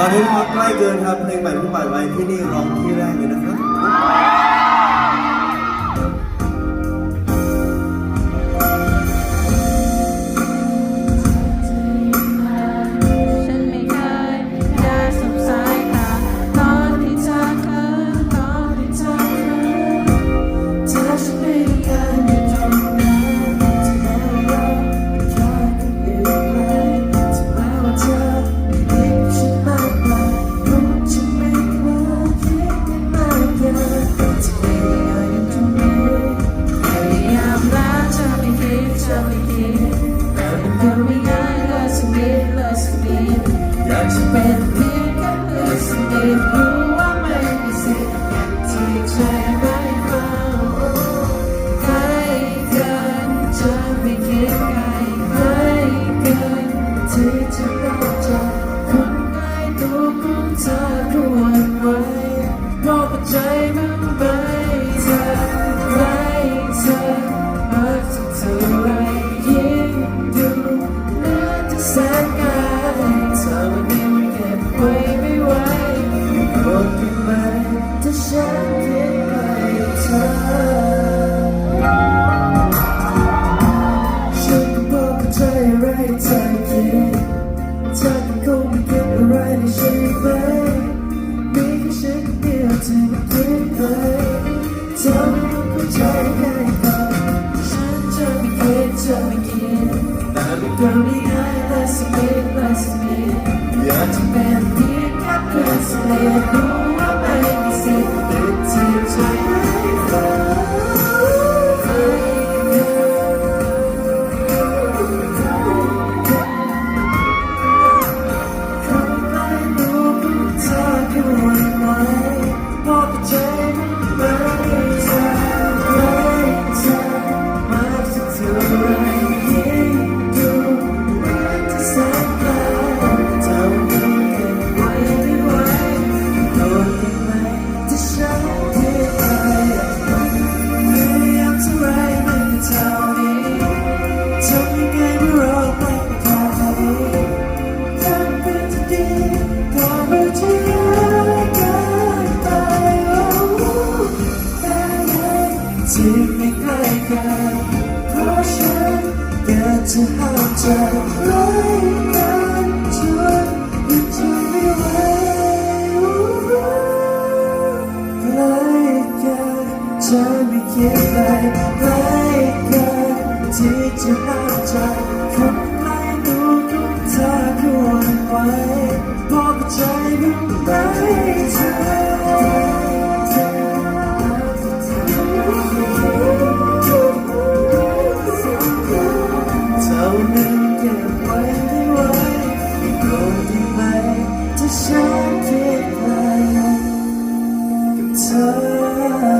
ขอโทษครับใกล้เกินครับเพลงใหม่ผู้ใหม่ไว้ที่นี่ร้องที่แรกเลยนะครับ อะไรเธอคิดเธอคงไม่คิดอะไรในฉันเลยมีแค่ฉันเดียวที่ไม่คิดเลยเธอไม่เข้าใจง่ายกว่ฉันจะไม่คิดจะไม่คิดแต่เราไม่ได้ง่ายแต่สักนิดแต่สักนิดอยากจะเป็นเพียงแค่เพื่อนสนิท จะห้ามใจไร้การยดใจไไม่คิดไปไร้การที่จะห้ามใจคนไร้ดูของเธอควรไว้บอกใจมึงไห ธอ